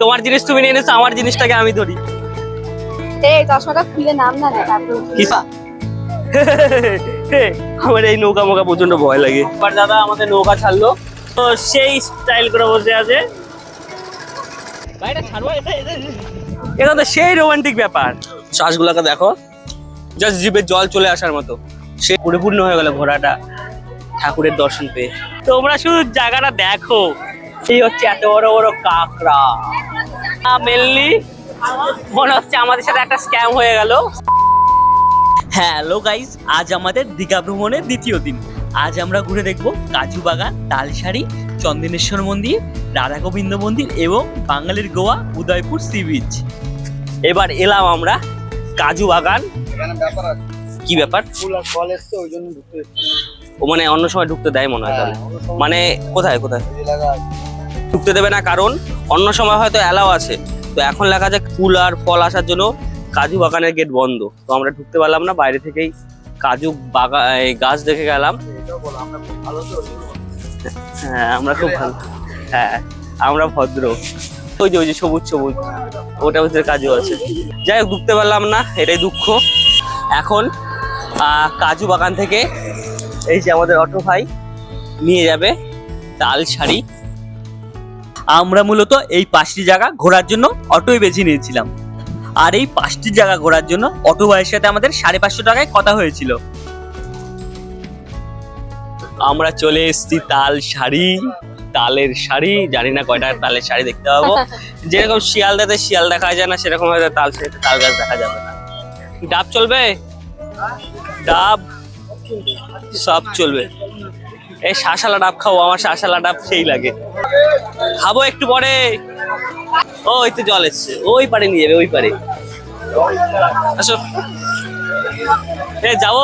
তোমার জিনিস তুমি নিয়ে এনেছো আমার জিনিসটাকে আমি ধরি। এই চশমাটা খুলে নাম না না তারপর আমার এই নৌকা মোকা প্রচণ্ড ভয় লাগে। এবার দাদা আমাদের নৌকা ছাড়লো। তো সেই স্টাইল করে বসে আছে। ছাড়বো এটা এটা তো সেই রোমান্টিক ব্যাপার। শ্বাসগুলোকে দেখো। জাস্ট জিভে জল চলে আসার মতো। সে পরিপূর্ণ হয়ে গেল ঘোড়াটা ঠাকুরের দর্শন পেয়ে। তোমরা শুধু জায়গাটা দেখো। এই হচ্ছে এত বড় বড় কাঁকড়া। মেনলি মনে হচ্ছে আমাদের সাথে একটা স্ক্যাম হয়ে গেল। হ্যালো গাইস আজ আমাদের দীঘা ভ্রমণের দ্বিতীয় দিন। আজ আমরা ঘুরে দেখব কাজু বাগান তালসারি চন্দনেশ্বর মন্দির রাধা গোবিন্দ মন্দির এবং বাঙালির গোয়া উদয়পুর সি বিচ এবার এলাম আমরা কাজু বাগান। ব্যাপার কি ব্যাপার? ও মানে অন্য সময় ঢুকতে দেয় মনে হয় হ্যাঁ, মানে কোথায় কোথায়। ঢুকতে দেবে না কারণ অন্য সময় হয়তো অ্যালাও আছে। তো এখন লেখা যায় ফুল আর ফল আসার জন্য কাজু বাগানের গেট বন্ধ। তো আমরা ঢুকতে পারলাম না, বাইরে থেকেই কাজু বাগান গাছ দেখে গেলাম। হ্যাঁ আমরা খুব ভালো। হ্যাঁ আমরা ভদ্র। ওই যে ওই যে সবুজ সবুজ। ওটা ভিতরে কাজু আছে। যাই হোক, ঢুকতে পারলাম না, এটাই দুঃখ। এখন কাজু বাগান থেকে এই যে আমাদের অটো ভাই নিয়ে যাবে তাল শাড়ি আমরা মূলত এই পাঁচটি জায়গা ঘোরার জন্য অটোই বেছে নিয়েছিলাম। আর এই পাঁচটি জায়গা ঘোরার জন্য অটো ভাইয়ের সাথে আমাদের সাড়ে পাঁচশো টাকায় কথা হয়েছিল। আমরা চলে এসেছি তাল শাড়ি, তালের শাড়ি, জানি না কয়টা তালের শাড়ি দেখতে পাবো। যেরকম শিয়ালদাতে শিয়াল দেখা যায় না, সেরকম হয়তো তাল শাড়িতে তাল গাছ দেখা যাবে না। ডাব চলবে? ডাব সব চলবে। এই শাঁসালা ডাব খাব আমার শাঁসালা ডাব সেই লাগে। খাব একটু পরে। ও ওই তো জল এসছে। ওই পারে নিয়ে যাবে ওই পারে। আসো। এ যাব।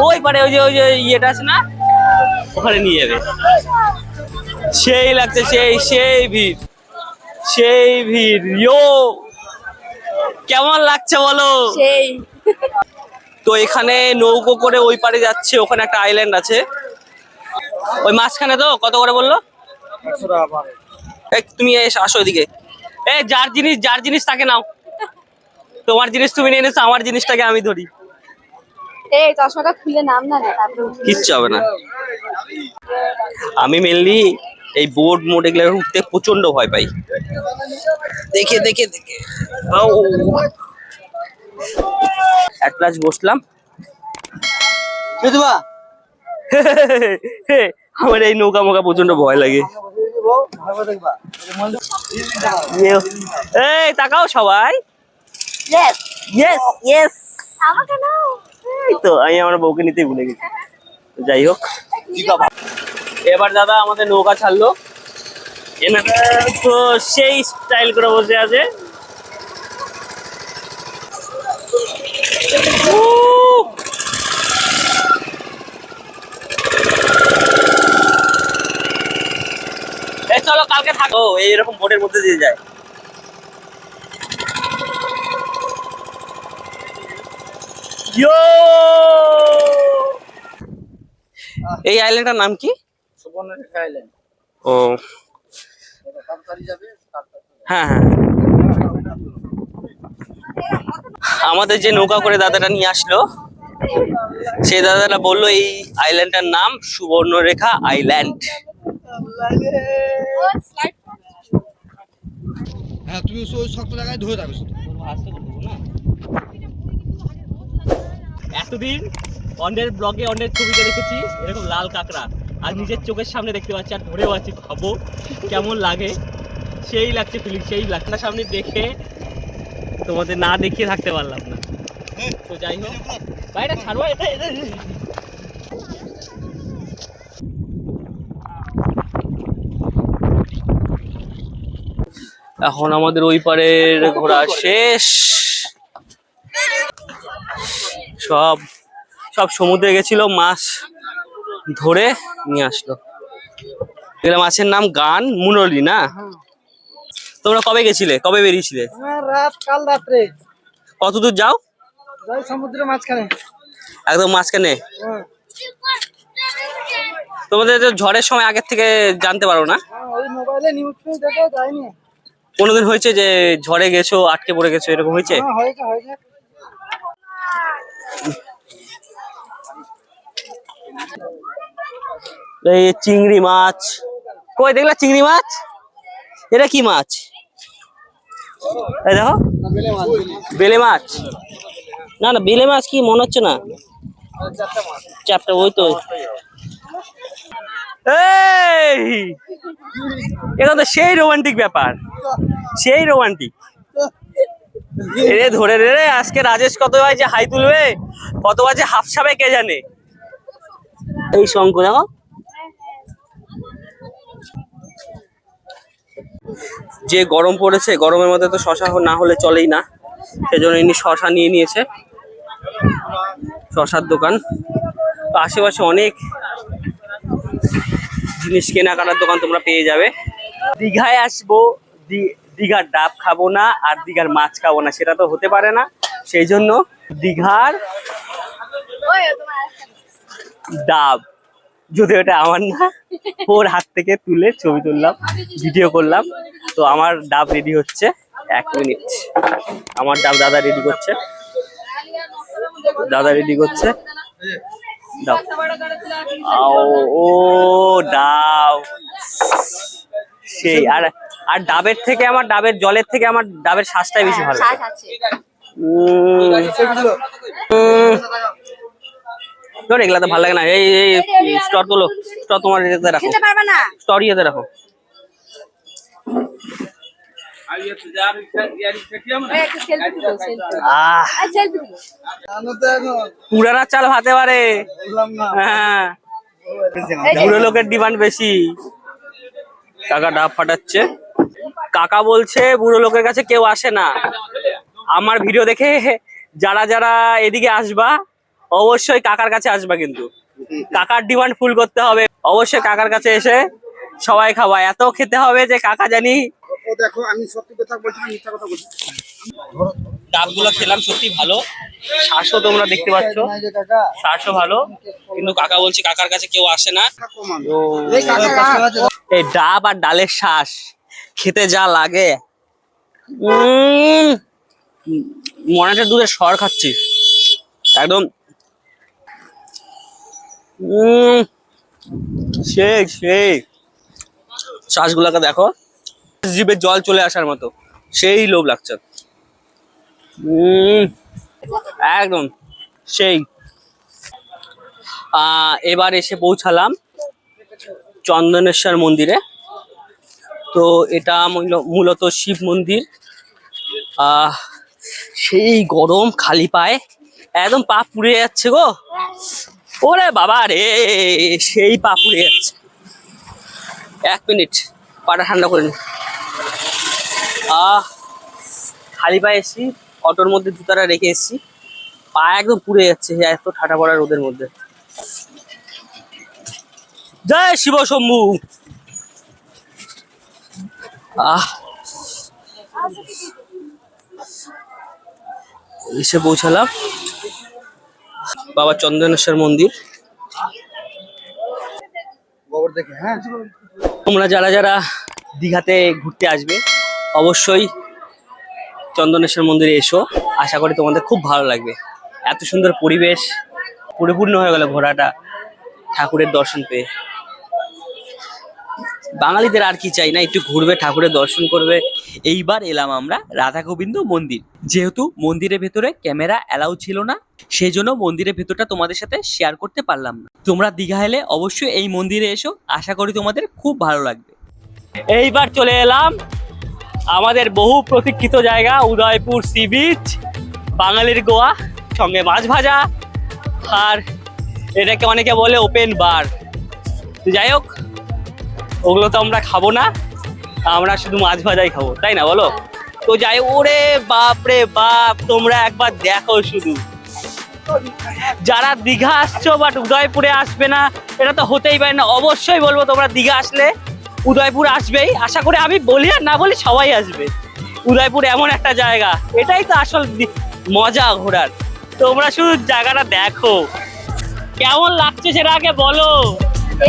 ওই পারে ওই যে ওই যে ইয়েটা আছে না? ওখানে নিয়ে যাবে। সেই লাগছে সেই সেই ভিড়। সেই ভিড়। ইয়ো! কেমন লাগছে বলো? সেই। তো এখানে নৌকো করে ওই পারে যাচ্ছে ওখানে একটা আইল্যান্ড আছে। ওই মাঝখানে তো কত করে বলল। এই তুমি এসে আসো এদিকে। এ যার জিনিস যার জিনিস তাকে নাও। তোমার জিনিস তুমি নিয়ে এনেছো আমার জিনিসটাকে আমি ধরি। এই চশমাটা খুলে নাম না না কিচ্ছু হবে না। আমি মেনলি এই বোর্ড মোড এগুলো উঠতে প্রচণ্ড ভয় পাই। দেখে দেখে দেখে। আউ। এক ক্লাস বসলাম। বুঝবা? আমার এই নৌকা মোকা প্রচণ্ড ভয় লাগে। দেখবা। এই তাকাও সবাই। তো আমি আমার বউকে নিতে ভুলে গেছি। যাই হোক। এবার দাদা আমাদের নৌকা ছাড়লো। এনারা তো সেই স্টাইল করে বসে আছে উহ! এই থাকো এইরকম বোটের মধ্যে দিয়ে যায়। ইয়ো! এই আইল্যান্ডটার নাম কি? সুবর্ণরেখা আইল্যান্ড। ও। হ্যাঁ হ্যাঁ। আমাদের যে নৌকা করে দাদাটা নিয়ে আসলো সেই দাদাটা বলল এই আইল্যান্ডটার নাম সুবর্ণরেখা আইল্যান্ড হ্যাঁ তুমি ওই শক্ত জায়গায় ধরে থাকো শুধু। এতদিন অন্যের ব্লগে অন্যের ছবিতে দেখেছি এরকম লাল কাঁকড়া। আর নিজের চোখের সামনে দেখতে পাচ্ছি আর ধরেও আছি ভাবো কেমন লাগে। সেই লাগছে ফিলিং সেই লাগছে সামনে দেখে তোমাদের না দেখিয়ে থাকতে পারলাম না। তো যাই হোক বাইরে ছাড়বো এটা এটা- এখন আমাদের ওই পারের ঘোরা শেষ। সব সব সমুদ্রে গেছিল মাছ ধরে নিয়ে আসলো। এগুলো মাছের নাম গান মুনলি না? তোমরা কবে গেছিলে? কবে বেরিয়েছিলে? আমার রাত কাল রাত্রে। কত দূর যাও? যাই সমুদ্রের মাঝখানে। একদম মাঝখানে? হ্যাঁ। তোমাদের তো ঝড়ের সময় আগের থেকে জানতে পারো না? হ্যাঁ, ওই মোবাইলে নিউজ ফিউজ দেখে যাইনি। কোনোদিন হয়েছে যে ঝড়ে গেছো আটকে পড়ে গেছো এরকম হয়েছে? হ্যাঁ, হয়েছে এই চিংড়ি মাছ। কই দেখলা চিংড়ি মাছ? এটা কি মাছ? এই দেখো। বেলে মাছ। বেলে মাছ না না বেলে মাছ কি মনে হচ্ছে না? চ্যাপটা ওই তো। এটা তো সেই রোমান্টিক ব্যাপার। সেই রোমান্টিক রে ধরে রে রে, আজকে রাজেশ কত বাজে হাই তুলবে, কত বাজে হাফসাবে কে জানে? এই শঙ্কু, দেখো। যে গরম পড়েছে, গরমের মধ্যে তো শশা না হলে চলেই না। সেজন্য ইনি শশা নিয়ে নিয়েছে। শশার দোকান। আশেপাশে অনেক জিনিস কেনাকাটার দোকান তোমরা পেয়ে যাবে। দীঘায় আসব দীঘার ডাব খাব না আর দীঘার মাছ খাব না, সেটা তো হতে পারে না। সেই জন্য দীঘার ডাব, যদি ওটা আমার না, ওর হাত থেকে তুলে ছবি তুললাম, ভিডিও করলাম। তো আমার ডাব রেডি হচ্ছে, এক মিনিট। আমার ডাব দাদা রেডি করছে। দাদা রেডি করছে। আও, ও ডাব সেই আর আর ডাবের থেকে আমার ডাবের জলের থেকে আমার ডাবের শ্বাসটাই বেশি ভালো। উম, ধর এগুলা তো ভালো লাগে না। এই এই স্টর তোলো। স্টর তোমার রাখো। খেতে পারবে না? স্টর ইয়েতে রাখো। পুরানা চাল ভাতে পারে। হ্যাঁ। বুড়ো লোকের ডিমান্ড বেশি। কাকা ডাব ফাটাচ্ছে। কাকা বলছে বুড়ো লোকের কাছে কেউ আসে না। আমার ভিডিও দেখে যারা যারা এদিকে আসবা অবশ্যই কাকার কাছে আসবা কিন্তু। কাকার ডিমান্ড ফুল করতে হবে। অবশ্যই কাকার কাছে এসে সবাই খাওয়া এত খেতে হবে যে কাকা জানি ও দেখো আমি সত্যি কথা বলছি না মিথ্যা কথা বলছি। ডাবগুলো খেলাম সত্যি ভালো। শ্বাসও তোমরা দেখতে পাচ্ছ। শ্বাসও ভালো। কিন্তু কাকা বলছে কাকার কাছে কেউ আসে না। এই ডাব আর ডালের শ্বাস খেতে যা লাগে। মনে দুধের সর খাচ্ছি। একদম। সেই সেই। শ্বাসগুলোকে দেখো। জিভে জল চলে আসার মতো। সেই লোভ লাগছে। একদম, সেই। এবার এসে পৌঁছালাম চন্দনেশ্বর মন্দিরে। তো এটা মূল- মূলত শিব মন্দির। সেই গরম খালি পায়ে, একদম পা পুড়ে যাচ্ছে গো। ওরে বাবা রে, সেই পা পুড়ে যাচ্ছে। এক মিনিট। পাটা ঠান্ডা করে নি। আহ খালি পায়ে এসছি অটোর মধ্যে জুতাটা রেখে এসছি। পা একদম পুড়ে যাচ্ছে এত ঠাটা পড়া রোদের মধ্যে। জয় শিব শম্ভু। আহ এসে পৌঁছালাম। বাবা চন্দনেশ্বর মন্দির। হ্যাঁ। তোমরা যারা যারা দীঘাতে ঘুরতে আসবে। অবশ্যই চন্দনেশ্বর মন্দিরে এসো। আশা করি তোমাদের খুব ভালো লাগবে। এত সুন্দর পরিবেশ, পরিপূর্ণ হয়ে গেল ঘোরাটা ঠাকুরের দর্শন পেয়ে। বাঙালিদের আর কি চাই না, একটু ঘুরবে, ঠাকুরের দর্শন করবে। এইবার এলাম আমরা রাধা গোবিন্দ মন্দির। যেহেতু মন্দিরের ভেতরে ক্যামেরা অ্যালাউ ছিল না সেই জন্য মন্দিরের ভেতরটা তোমাদের সাথে শেয়ার করতে পারলাম না। তোমরা দীঘা এলে অবশ্যই এই মন্দিরে এসো। আশা করি তোমাদের খুব ভালো লাগবে। এইবার চলে এলাম আমাদের বহু প্রতীক্ষিত জায়গা, উদয়পুর সি বিচ, বাঙালির গোয়া, সঙ্গে মাছ ভাজা আর এটাকে অনেকে বলে ওপেন বার যাই হোক, ওগুলো তো আমরা খাব না, আমরা শুধু মাছ ভাজাই খাব, তাই না বলো? তো যাই, ওরে বাপ রে বাপ, তোমরা একবার দেখো শুধু। যারা দীঘা আসছো বাট উদয়পুরে আসবে না, এটা তো হতেই পারে না, অবশ্যই বলব তোমরা দীঘা আসলে উদয়পুর আসবেই। আশা করি আমি বলি আর না বলি সবাই আসবে। উদয়পুর এমন একটা জায়গা। এটাই তো আসল মজা ঘোরার। তোমরা শুধু জায়গাটা দেখো। কেমন লাগছে সেটা আগে বলো।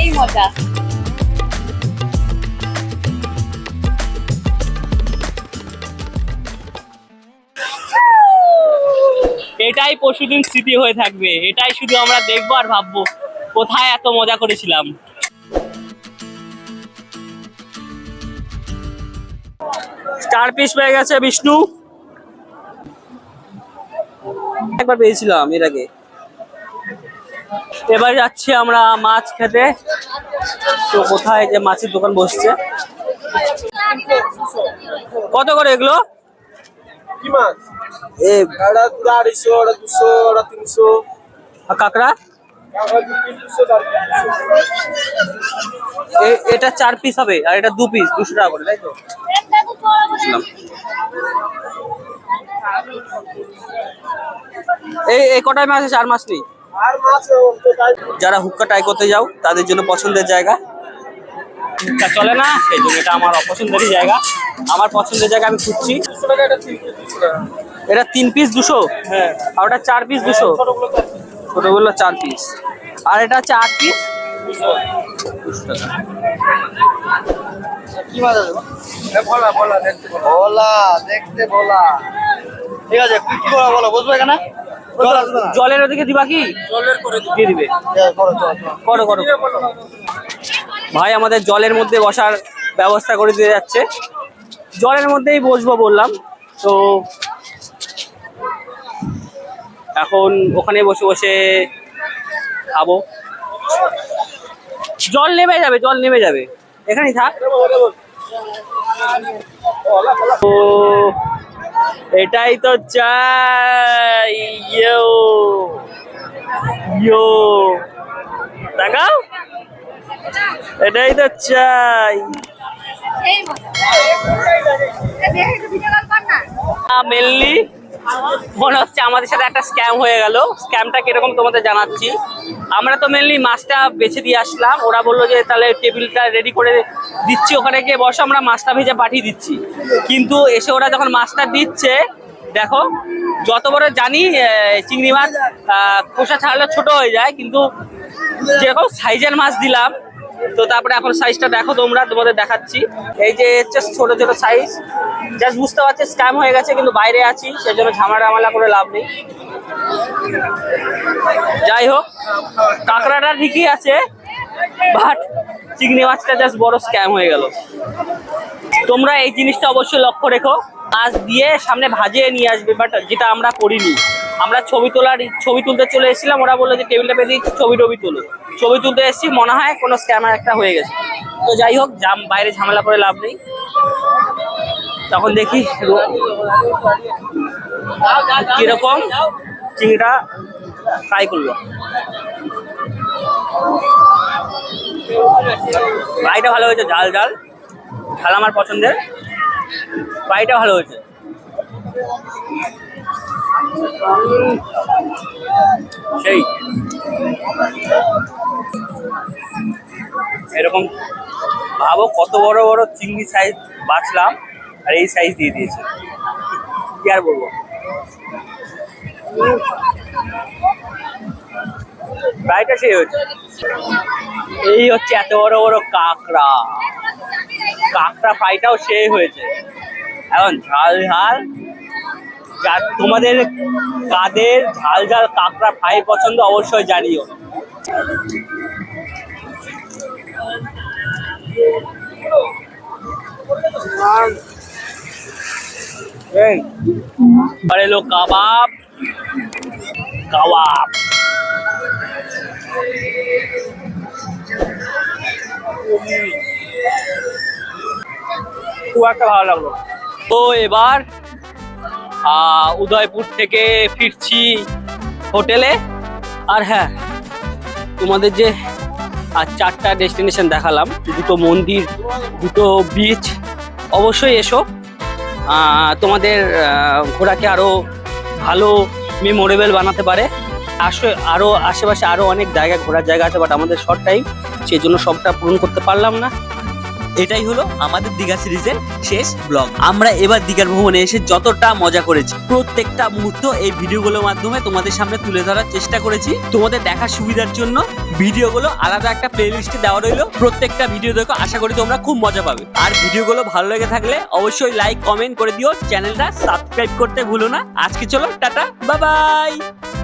এই মজা। এটাই পশুদিন স্মৃতি হয়ে থাকবে। এটাই শুধু আমরা দেখব আর ভাববো কোথায় এত মজা করেছিলাম। চার পিস পেয়ে গেছে বিষ্ণু। একবার পেয়েছিলাম এর আগে। এবার যাচ্ছি আমরা মাছ খেতে। তো কোথায় যে মাছের দোকান বসছে? কত করে এগুলো? কাঁকড়া এটা চার পিস হবে আর এটা দু পিস দুশো টাকা করে তাই তো? বুঝলাম। এই এই কটায় মাছ আছে? আর মাছ নেই? যারা হুক্কা ট্রাই করতে যাও তাদের জন্য পছন্দের জায়গা। হুক্কা চলে না সেই জন্য এটা আমার অপছন্দেরই জায়গা। আমার পছন্দের জায়গা আমি খুঁজছি। এটা তিন পিস দুশো হ্যাঁ। আর ওটা চার পিস দুশো? ছোটগুলো তো চার পিস আর এটা হচ্ছে আট পিস ঠিক আছে জলের ওদিকে দিবা কি? দিবে। ভাই, আমাদের জলের মধ্যে বসার ব্যবস্থা করে দিয়ে যাচ্ছে। জলের মধ্যেই বসবো বললাম। তো এখন ওখানে বসে বসে খাব। জল নেমে যাবে জল নেমে যাবে। এখানেই থাক। তো এটাই তো চাই ইয়ো ইয়ো। দেখাও। এটাই তো চাই। মেনলি। মনে হচ্ছে আমাদের সাথে একটা স্ক্যাম হয়ে গেল। স্ক্যামটা কীরকম তোমাদের জানাচ্ছি। আমরা তো মেনলি মাছটা বেছে দিয়ে আসলাম। ওরা বলল যে, তাহলে টেবিলটা রেডি করে দিচ্ছি, ওখানে গিয়ে বসে, আমরা মাছটা ভেজে পাঠিয়ে দিচ্ছি। কিন্তু এসে ওরা যখন মাছটা দিচ্ছে, দেখো, যত বড় জানি চিংড়ি মাছ খোসা ছাড়লে ছোট হয়ে যায়, কিন্তু যেরকম সাইজের মাছ দিলাম তো তারপরে এখন সাইজটা দেখো, তোমরা তোমাদের দেখাচ্ছি। এই যে হচ্ছে ছোট ছোট সাইজ জাস্ট বুঝতে পারছি স্ক্যাম হয়ে গেছে, কিন্তু বাইরে আছি, সেজন্য ঝামেলা টামালা করে লাভ নেই। যাই হোক, কাঁকড়াটা ঠিকই আছে বাট চিংড়ি মাছটা জাস্ট বড় স্ক্যাম হয়ে গেল। তোমরা এই জিনিসটা অবশ্যই লক্ষ্য রেখো। মাছ দিয়ে সামনে ভাজিয়ে নিয়ে আসবে বাট যেটা আমরা করিনি। আমরা ছবি তোলার ছবি তুলতে চলে এসেছিলাম, ওরা বলল যে টেবিলটা পেয়ে দিচ্ছি, ছবি টবি তুলো। ছবি তুলতে এসেছি, মনে হয় কোনো স্ক্যামার একটা হয়ে গেছে। তো যাই হোক, জাম বাইরে ঝামেলা করে লাভ নেই। তখন দেখি কীরকম চিংড়িটা ফ্রাই করল। ফ্রাইটা ভালো হয়েছে, ঝাল ঝাল। ঝাল আমার পছন্দের। ফ্রাইটা ভালো হয়েছে। সেই। এরকম ভাবো কত বড় বড় চিংড়ি সাইজ বাছলাম আর এই সাইজ দিয়ে দিয়েছে। কি আর বলব? ফ্রাইটা সেই হয়েছে। এই হচ্ছে এত বড় বড় কাঁকড়া। কাঁকড়া ফ্রাইটাও সেই হয়েছে। এখন ঝাল ঝাল যা, তোমাদের কাদের ঝাল ঝাল কাঁকড়া ফ্রাই পছন্দ অবশ্যই জানিও। এলো কাবাব কাবাব। খুব একটা ভালো লাগল। তো এবার উদয়পুর থেকে ফিরছি হোটেলে। আর হ্যাঁ তোমাদের যে আর চারটা ডেস্টিনেশন দেখালাম, দুটো মন্দির, দুটো বিচ অবশ্যই এসো। তোমাদের ঘোরাকে আরও ভালো মেমোরেবল বানাতে পারে। আসে আরও আশেপাশে আরও অনেক জায়গা, ঘোরার জায়গা আছে বাট আমাদের শর্ট টাইম সেই জন্য সবটা পূরণ করতে পারলাম না। এটাই হলো আমাদের দীঘা সিরিজের শেষ ব্লগ আমরা এবার দীঘার ভ্রমণে এসে যতটা মজা করেছি, প্রত্যেকটা মুহূর্ত এই ভিডিওগুলোর মাধ্যমে তোমাদের সামনে তুলে ধরার চেষ্টা করেছি। তোমাদের দেখার সুবিধার জন্য ভিডিওগুলো আলাদা একটা প্লেলিস্টে দেওয়া রইল। প্রত্যেকটা ভিডিও দেখো, আশা করি তোমরা খুব মজা পাবে। আর ভিডিওগুলো ভালো লেগে থাকলে অবশ্যই লাইক কমেন্ট করে দিও। চ্যানেলটা সাবস্ক্রাইব করতে ভুলো না। আজকে চলো, টাটা বাবাই বাই